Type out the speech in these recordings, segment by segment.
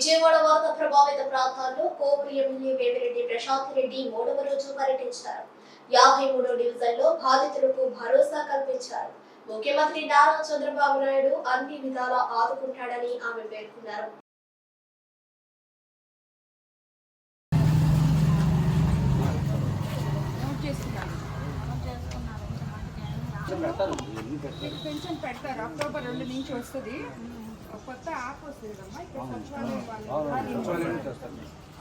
విజయవాడ వరద ప్రభావిత ప్రాంతాల్లో కోవూరు ఎమ్మెల్యే వేమిరెడ్డి ప్రశాంత్ రెడ్డి మూడవ రోజు పర్యటించారు. యాభై మూడో డివిజన్లో బాధితులకు భరోసా కల్పించారు. ముఖ్యమంత్రి నారా చంద్రబాబు నాయుడు అన్ని విధాలా ఆదుకుంటాడని ఆమె పేర్కొన్నారు. పెన్షన్ పెడతారు. అక్టోబర్ రెండు నుంచి వస్తుంది. కొత్త యాప్ వస్తుంది కదమ్మా ఇక్కడ సచివాలయం వాళ్ళు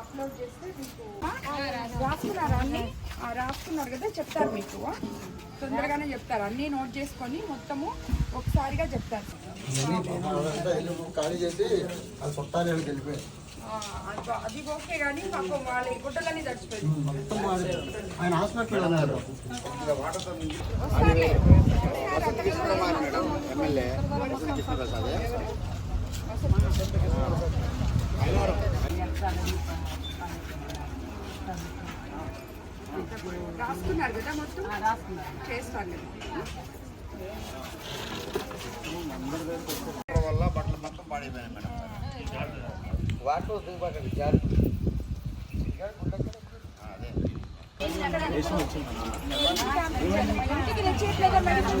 అప్లోడ్ చేస్తే మీకు రాసుకున్నారా అన్ని రాసుకున్నారు కదా చెప్తారు మీకు తొందరగానే చెప్తారు అన్నీ నోట్ చేసుకొని మొత్తము ఒకసారిగా చెప్తారు అది అది- ఓకే కానీ పాపం వాళ్ళ ఈ చచ్చిపోయింది రాసుకున్నారు కదా మొత్తం? వల్ల బట్టలు మొత్తం పాడైపోయాయి మేడం వాటర్ దిగుబాటు జారి అదే. ఇంటికి తెచ్చేయట్లేదా మేడం